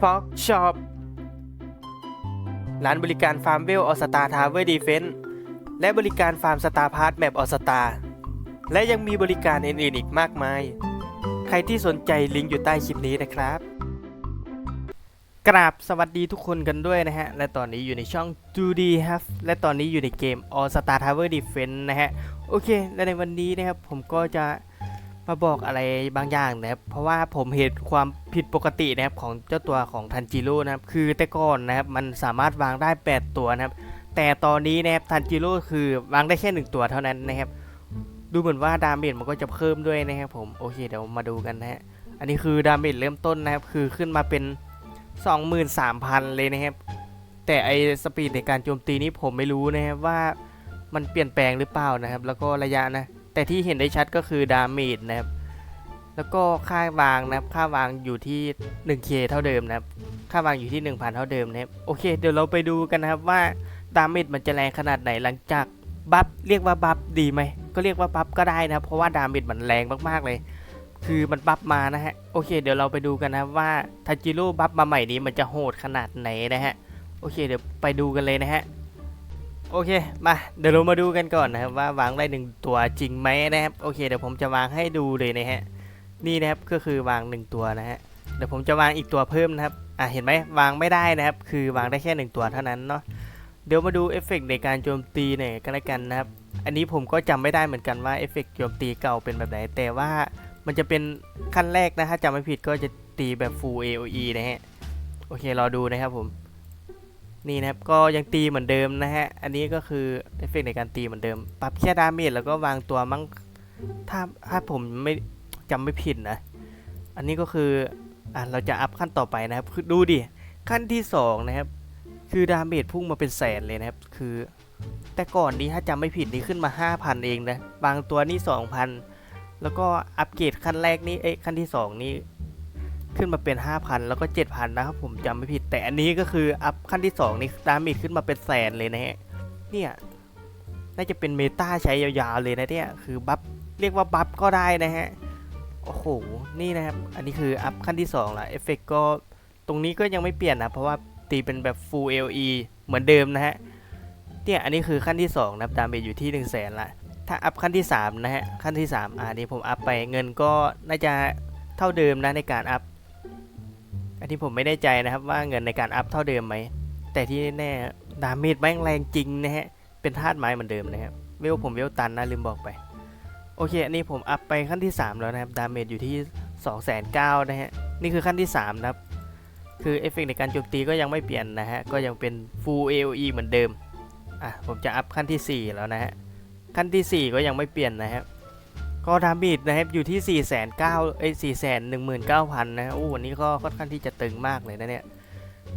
ฟ็อกช็อปร้านบริการฟาร์มเวลออสตาทาวเวอร์ดีเฟนและบริการฟาร์มสตาร์พาร์ทแมปออสตาและยังมีบริการอื่นๆอีกมากมาย ใครที่สนใจลิงก์อยู่ใต้คลิปนี้นะครับ กราบสวัสดีทุกคนกันด้วยนะฮะ และตอนนี้อยู่ในช่อง 2D h a v และตอนนี้อยู่ในเกม All Star Tower Defense นะฮะ โอเค และในวันนี้นะครับผมก็จะ มาบอกอะไรบางอย่างนะครับ เพราะว่าผมเห็นความผิดปกตินะครับของเจ้าตัวของทันจิโร่นะครับ คือแต่ก่อนนะครับมันสามารถวางได้ 8 ตัวนะครับ แต่ตอนนี้นะครับทันจิโร่คือวางได้แค่ 1 ตัวเท่านั้นนะครับ ดูเหมือนว่าดาเมจมันก็จะเพิ่มด้วยนะครับผม โอเคเดี๋ยวมาดูกันนะฮะ อันนี้คือดาเมจเริ่มต้นนะครับ คือขึ้นมาเป็น 23,000 เลยนะครับ แต่ไอสปีดในการโจมตีนี้ผมไม่รู้นะครับว่ามันเปลี่ยนแปลงหรือเปล่านะครับ แล้วก็ระยะนะ แต่ที่เห็นได้ชัดก็คือดาเมจนะครับ แล้วก็ค่าวางนะครับค่าวางอยู่ที่ 1k เท่าเดิมนะครับ ค่าวางอยู่ที่ 1,000 เท่าเดิมนะครับ โอเค เดี๋ยวเราไปดูกันนะครับว่าดาเมจมันจะแรงขนาดไหนหลังจากบัฟเรียกว่าบัฟดีไหม ก็เรียกว่าบัฟก็ได้นะครับ เพราะว่าดาเมจมันแรงมากๆเลย คือมันบัฟมานะฮะ โอเค เดี๋ยวเราไปดูกันนะว่าทัจิโร่บัฟมาใหม่นี้มันจะโหดขนาดไหนนะฮะ โอเค เดี๋ยวไปดูกันเลยนะฮะ โอเค มา เดี๋ยวเรามาดูกันก่อนนะครับว่าวางได้หนึ่งตัวจริงไหมนะครับ โอเค เดี๋ยวผมจะวางให้ดูเลยนะฮะ นี่นะครับก็คือวางหนึ่งตัวนะฮะ เดี๋ยวผมจะวางอีกตัวเพิ่มนะครับ อะเห็นไหมวางไม่ได้นะครับ คือวางได้แค่หนึ่งตัวเท่านั้นเนาะ เดี๋ยวมาดูเอฟเฟกต์ในการโจมตีหน่อยกันละกันนะครับ อันนี้ผมก็จำไม่ได้เหมือนกันว่าเอฟเฟกต์โจมตีเก่าเป็นแบบไหน แต่ว่ามันจะเป็นขั้นแรกนะ ถ้าจำไม่ผิดก็จะตีแบบ full AOE นะฮะ โอเค รอดูนะครับผม นี่นะครับก็ยังตีเหมือนเดิมนะฮะ อันนี้ก็คือเอฟเฟกต์ในการตีเหมือนเดิม ปรับแค่ดาเมจแล้วก็วางตัวมั้งถ้าถ้าผมไม่จำไม่ผิดนะ อันนี้ก็คืออะเราจะอัพขั้นต่อไปนะครับคือดูดิขั้นที่สองนะครับ คือดาเมจพุ่งมาเป็นแสนเลยนะครับ คือ แต่ก่อนนี้ถ้าจำไม่ผิดนี่ขึ้นมา 5,000 เองนะ บางตัวนี่ 2,000 แล้วก็อัปเกรดขั้นแรกนี่เอ้ขั้นที่ 2 นี่ ขึ้นมาเป็น 5,000 แล้วก็ 7,000 นะครับผมจำไม่ผิด แต่อันนี้ก็คืออัพขั้นที่ 2 นี่ดาเมจขึ้นมาเป็นแสนเลยนะฮะ เนี่ยน่าจะเป็นเมตาใช้ยาวๆเลยนะเนี่ยคือบัฟเรียกว่าบัฟก็ได้นะฮะ โอ้โห นี่นะครับ อันนี้คืออัพขั้นที่2ละเอฟเฟกก็ตรงนี้ก็ยังไม่เปลี่ยนนะ เพราะว่าตีเป็นแบบ full LE เหมือนเดิมนะฮะ เนี่ยอันนี้คือขั้นที่ 2 นะครับดาเมจอยู่ที่ 1 0 0 0 0แสนละถ้าอัพขั้นที่ 3 นะฮะ ขั้นที่ 3 อ่านี่ผมอัพไปเงินก็น่าจะเท่าเดิมนะในการอัพ อันที่ผมไม่แน่ใจนะครับว่าเงินในการอัพเท่าเดิมไหม แต่ที่แน่ดาเมจแม่งแรงจริงนะฮะ เป็นธาตุไม้เหมือนเดิมนะครับ เวลผมเวลตันนะลืมบอกไป โอเค อันนี้ผมอัพไปขั้นที่ 3 แล้วนะครับ ดาเมจอยู่ที่2 9 0 0 0นะฮะ นี่คือขั้นที่ 3 นะครับ คือเอฟเฟกต์ในการโจมตีก็ยังไม่เปลี่ยนนะฮะ ก็ยังเป็น full AOE เหมือนเดิม อะ ผมจะอัพขั้นที่ 4 แล้วนะฮะ ขั้นที่ 4 ก็ยังไม่เปลี่ยนนะครับ ก็ดาเมจนะครับอยู่ที่ 4 9 0 0 0เอ้ย4 1 9 0 0 0 นะโอ้วันนี้ก็ค่อนข้างที่จะตึงมากเลยนะเนี่ย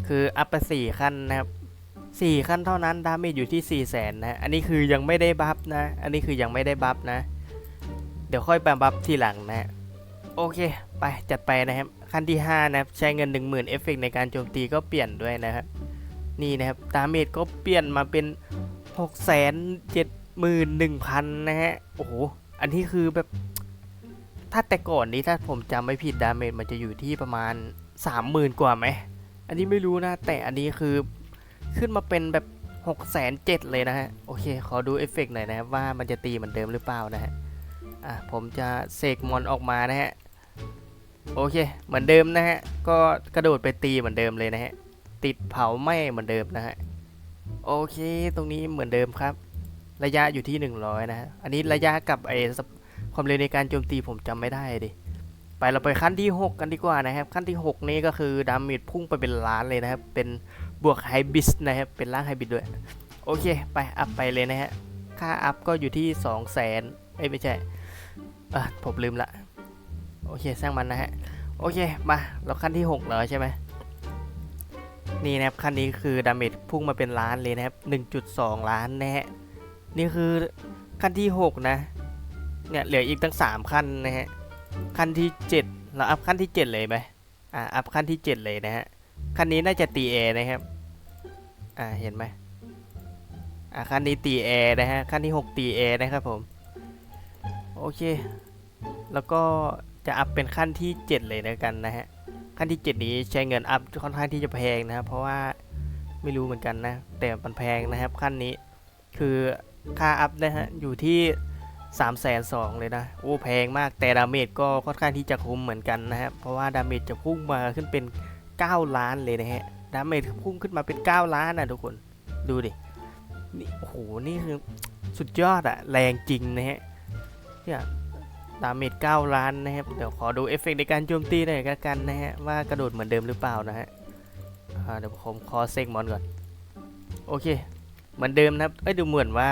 คืออัพไป4ขั้นนะครับ4ขั้นเท่านั้นดาเมจอยู่ที่ 4 0 0 0 0นะฮะอันนี้คือยังไม่ได้บัฟนะ อันนี้คือยังไม่ได้บัฟนะ เดี๋ยวค่อยไปบัฟทีหลังนะฮะโอเค ไปจัดไปนะครับ ขั้นที่ 5 นะครับ ใช้เงิน 10,000เอฟเฟกต์ในการโจมตีก็เปลี่ยนด้วยนะครับ นี่นะครับ ดาเมจก็เปลี่ยนมาเป็น 671,000 นะฮะ โอ้โห อันนี้คือแบบ ถ้าแต่ก่อนนี้ถ้าผมจำไม่ผิดดาเมจมันจะอยู่ที่ประมาณ 30,000 กว่าไหม อันนี้ไม่รู้นะ แต่อันนี้คือขึ้นมาเป็นแบบ607,000เลยนะฮะ โอเค ขอดูเอฟเฟกต์หน่อยนะว่ามันจะตีเหมือนเดิมหรือเปล่านะฮะ อะ ผมจะเสกมอนออกมานะฮะ โอเค เหมือนเดิมนะฮะ ก็กระโดดไปตีเหมือนเดิมเลยนะฮะ ติดเผาไหม้เหมือนเดิมนะฮะ โอเค ตรงนี้เหมือนเดิมครับ ระยะอยู่ที่ 100 นะฮะ อันนี้ระยะกับไอ้สปความเร็วในการโจมตีผมจำไม่ได้ดิไปเราไปขั้นที่ 6 กันดีกว่านะครับ ขั้นที่ 6 นี้ก็คือดาเมจพุ่งไปเป็นล้านเลยนะครับ เป็นบวกไฮบิสนะครับ เป็นร่างไฮบิสด้วย โอเค ไปอัพไปเลยนะฮะ ค่าอัพก็อยู่ที่ 2 0 0 0 0 0เอ้ยไม่ใช่อะผมลืมละ โอเคสร้างมันนะฮะ โอเค มา เราขั้นที่ 6 แล้วใช่ไหมนี่นะครับ ขั้นนี้คือดาเมจพุ่งมาเป็นล้านเลยนะครับ 1.2 ล้านนะฮะ นี่คือขั้นที่ 6 นะ เนี่ยเหลืออีกตั้ง 3 ขั้นนะฮะ ขั้นที่ 7 เราอัพขั้นที่ 7 เลยไหมอ่า อัพขั้นที่ 7 เลยนะฮะ ขั้นนี้น่าจะตีแอร์นะครับ อ่า เห็นไหมอ่า ขั้นนี้ตีแอร์นะฮะ ขั้นที่ 6 ตีแอร์นะครับผม โอเค แล้วก็จะอัพเป็นขั้นที่ 7 เลยนะกันนะฮะ ขั้นที่ 7 นี้ใช้เงินอัพค่อนข้างที่จะแพงนะครับ เพราะว่าไม่รู้เหมือนกันนะ แต่มันแพงนะครับ ขั้นนี้ คือ ค่าอัพนะฮะ อยู่ที่3ามแสนสองเลยนะ โอ้แพงมากแต่ดาเมจก็ค่อนข้างที่จะคุ้มเหมือนกันนะครับเพราะว่าดาเมจจะพุ่งมาขึ้นเป็น 9 ล้านเลยนะฮะดาเมจพุ่งขึ้นมาเป็น 9 ล้านนะทุกคนดูดินี่โอ้โหนี่คือสุดยอดอะแรงจริงนะฮะเนี่ยดาเมจ9ล้านนะครับเดี๋ยวขอดูเอฟเฟกต์ในการโจมตีหน่อยละกันนะฮะว่ากระโดดเหมือนเดิมหรือเปล่านะฮะเดี๋ยวผมขอเซกมอนก่อนโอเค เหมือนเดิมนะครับ เอ้ยดูเหมือนว่า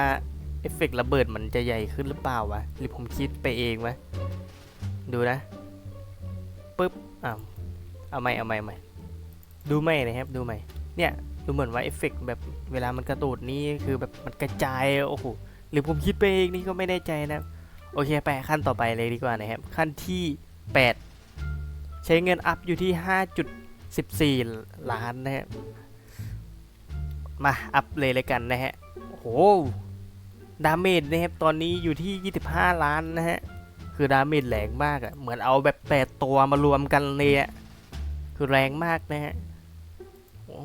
เอฟเฟกต์ระเบิดมันจะใหญ่ขึ้นหรือเปล่าวะ หรือผมคิดไปเองวะ ดูนะปึ๊บอ้าวเอาไม่เอาไม่เอาไม่ดูไม่นะครับ ดูไม่ เนี่ยดูเหมือนว่าเอฟเฟกต์แบบเวลามันกระโดดนี่คือแบบมันกระจายโอ้โหหรือผมคิดไปเองนี่ก็ไม่แน่ใจนะครับโอเคไปขั้นต่อไปเลยดีกว่านะครับ ขั้นที่ 8 ใช้เงินอัพอยู่ที่ 5.14 ล้านนะครับ มาอัพเลยเลยกันนะฮะ โอ้โห ดาเมจนะครับตอนนี้อยู่ที่ 25 ล้านนะฮะ คือดาเมจแรงมากอะ่ะ เหมือนเอาแบบ 8 ตัวมารวมกันเลยอะ่ะ คือแรงมากนะฮะ โอ้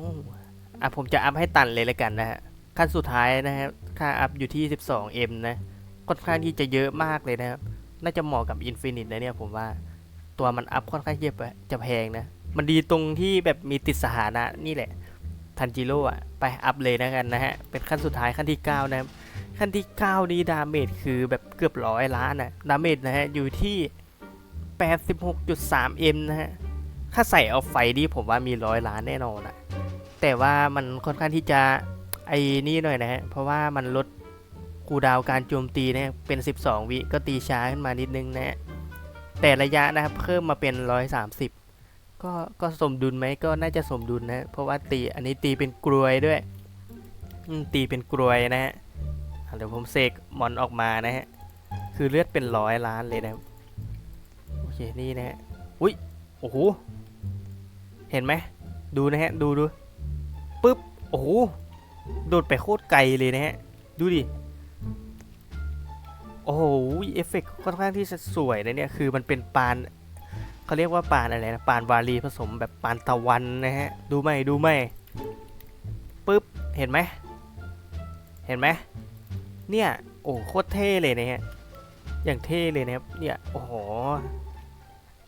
อะผมจะอัพให้ตันเลยเลยกันนะฮะ ขั้นสุดท้ายนะฮะ ค่าอัพอยู่ที่ 12M นะ ค่อนข้างที่จะเยอะมากเลยนะครับ น่าจะเหมาะกับ Infinite นะเนี่ยผมว่า ตัวมันอัพค่อนข้างเยอะไปจะแพงนะ มันดีตรงที่แบบมีติดสถานะนี่แหละ ทันจิโร่อะไปอัพเลยนะกันนะฮะ เป็นขั้นสุดท้ายขั้นที่ 9 นะครับ ขั้นที่ 9 นี้ดาเมจคือแบบเกือบร้อยล้านอะดาเมจนะฮะ อยู่ที่ 86.3M นะฮะ ถ้าใส่เอาไฟดีผมว่ามีร้อยล้านแน่นอนอะแต่ว่ามันค่อนข้างที่จะไอ้นี่หน่อยนะฮะ เพราะว่ามันลดคูดาวการโจมตีนะเป็น 12 วิก็ตีช้าขึ้นมานิดนึงนะฮะ แต่ระยะนะครับเพิ่มมาเป็น 130 ก็ก็สมดุลไหมก็น่าจะสมดุลนะ เพราะว่าตีอันนี้ตีเป็นกลวยด้วยตีเป็นกลวยนะฮะเดี๋ยวผมเสกมอนออกมานะฮะคือเลือดเป็นร้อยล้านเลยนะโอเคนี่นะฮะอุ้ยโอ้โหเห็นไหมดูนะฮะดูดูปึ๊บโอ้โหโดดไปโคตรไกลเลยนะฮะดูดิโอ้โหเอฟเฟกต์ค่อนข้างที่จะสวยนะเนี่ยคือมันเป็นปาน เขาเรียกว่าปานอะไรนะปานวาลีผสมแบบปานตะวันนะฮะ ดูไหมดูไหมปึ๊บ เห็นไหม เห็นไหม เนี่ย โอ้โคตรเท่เลยนะฮะ อย่างเท่เลยนะครับ เนี่ย โอ้โห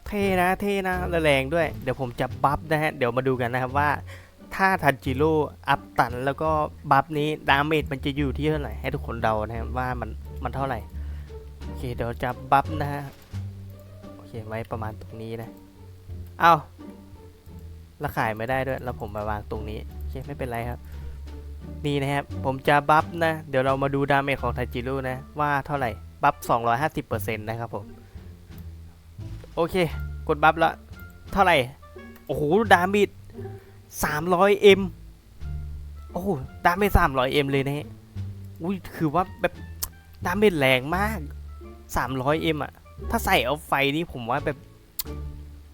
เท่นะ เท่นะและแรงด้วย เดี๋ยวผมจะบัฟนะฮะ เดี๋ยวมาดูกันนะครับว่า ถ้าทันจิโร่อัพตันแล้วก็บัฟนี้ดาเมจมันจะอยู่ที่เท่าไหร่ ให้ทุกคนเดานะครับว่ามันมันเท่าไหร่ โอเค เดี๋ยวจะบัฟนะฮะ ไว้ประมาณตรงนี้นะ เอาแล้วขายไม่ได้ด้วย แล้วผมมาวางตรงนี้ โอเค ไม่เป็นไรครับ นี่นะครับ ผมจะบัฟนะ เดี๋ยวเรามาดูดาเมจของไทจิร่นะ ว่าเท่าไหร่ บัฟ 250%นะครับผม โอเค กดบัฟแล้วเท่าไหร่ โอ้โห ดาเมจ 300M โอ้โห ดาเมจ 300M เลยนะฮะ อุ้ย คือว่าแบบ ดาเมจแรงมาก 300M อะ ถ้าใส่ออฟไฟนี่ผมว่าแบบ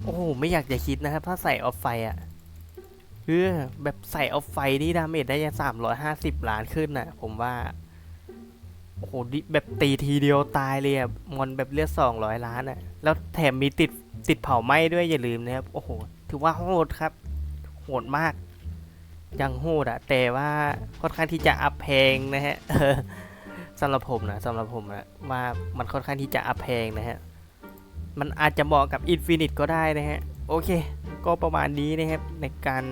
โอ้โห ไม่อยากจะคิดนะครับ ถ้าใส่ออฟไฟอะเออแบบใส่ออฟไฟนี่ดาเมจได้ยัง350ล้านขึ้นนะผมว่า โอ้โหแบบตีทีเดียวตายเลยอะมอนแบบเลือด200ล้านอะแล้วแถมมีติดติดเผาไหม้ด้วยอย่าลืมนะครับ โอ้โห ถือว่าโหดครับ โหดมาก ยังโหดอะแต่ว่าค่อนข้างที่จะอัพแพงนะฮะ สำหรับผมนะสำหรับผมนะว่ามันค่อนข้างที่จะอัพแพงนะฮะ มันอาจจะเหมาะกับอินฟินิตก็ได้นะฮะ โอเค ก็ประมาณนี้นะครับ ในการ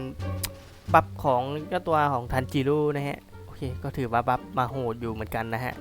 บัฟของเจ้าตัวของทันจิรุนะฮะ โอเค ก็ถือว่าบัฟมาโหดอยู่เหมือนกันนะฮะ